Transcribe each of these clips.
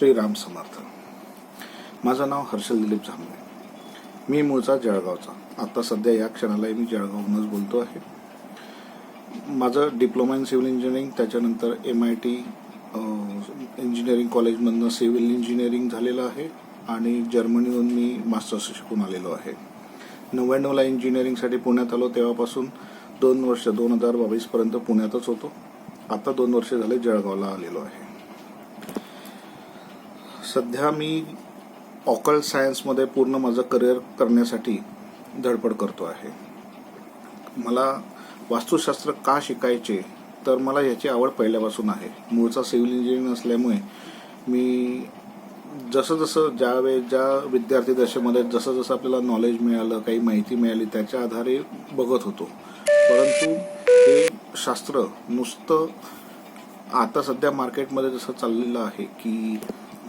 श्रीराम समर्थ. माझं नाव हर्षल दिलीप झांबे मी मूळचा जळगावचा. आता सध्या या क्षणालाही मी जळगावहूनच बोलतो आहे. माझं डिप्लोमा इन सिव्हिल इंजिनिअरिंग त्याच्यानंतर एम आय टी इंजिनिअरिंग कॉलेजमधनं सिव्हिल इंजिनिअरिंग झालेलं आहे आणि जर्मनीहून मी मास्टर्स शिकून आलेलो आहे. नव्याण्णवला इंजिनिअरिंगसाठी पुण्यात आलो तेव्हापासून दोन वर्ष दोन हजार बावीसपर्यंत पुण्यातच होतो. आता दोन वर्ष झाले जळगावला आलेलो आहे. सध्या मी ऑकल सायन्समध्ये पूर्ण माझं करिअर करण्यासाठी धडपड करतो आहे. मला वास्तुशास्त्र का शिकायचे तर मला याची आवड पहिल्यापासून आहे. मूळचा सिव्हिल इंजिनिअरिंग असल्यामुळे मी जसं जसं ज्या वेळेस ज्या विद्यार्थी दशेमध्ये जसं जसं आपल्याला नॉलेज मिळालं काही माहिती मिळाली त्याच्या आधारे बघत होतो. परंतु हे शास्त्र नुसतं आता सध्या मार्केटमध्ये जसं चाललेलं आहे की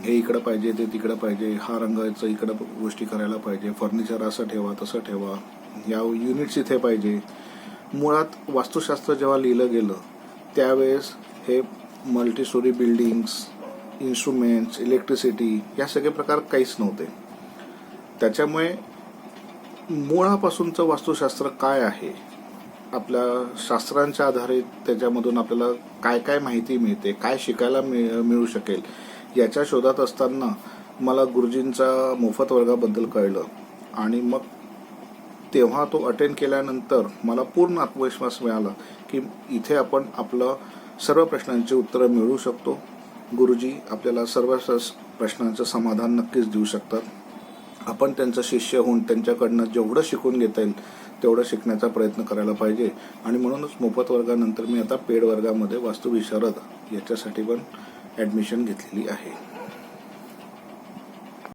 हे इकडं पाहिजे ते तिकडं पाहिजे हा रंगाचं इकडं गोष्टी करायला पाहिजे फर्निचर असं ठेवा तसं ठेवा. या युनिट्स इथे पाहिजे. मुळात वास्तुशास्त्र जेव्हा लिहिलं गेलं त्यावेळेस हे मल्टीस्टोरी बिल्डिंग्स इन्स्ट्रुमेंट्स इलेक्ट्रिसिटी या सगळे प्रकार काहीच नव्हते. त्याच्यामुळे मुळापासूनचं वास्तुशास्त्र काय आहे? आपल्या शास्त्रांच्या आधारे त्याच्यामधून आपल्याला काय काय माहिती मिळते काय शिकायला मिळ मिळू शकेल याच्या शोधात असताना मला गुरुजींचा मोफत वर्गाबद्दल कळलं. आणि मग तेव्हा तो अटेंड केल्यानंतर मला पूर्ण आत्मविश्वास मिळाला की इथे आपण आपलं सर्व प्रश्नांची उत्तरं मिळवू शकतो. गुरुजी आपल्याला सर्व प्रश्नांचं समाधान नक्कीच देऊ शकतात. आपण त्यांचं शिष्य होऊन त्यांच्याकडनं जेवढं शिकून घेता येईल तेवढं शिकण्याचा प्रयत्न करायला पाहिजे. आणि म्हणूनच मोफत वर्गानंतर मी आता पेड वर्गामध्ये वास्तुविशारद याच्यासाठी पण ॲडमिशन घेतलेली आहे.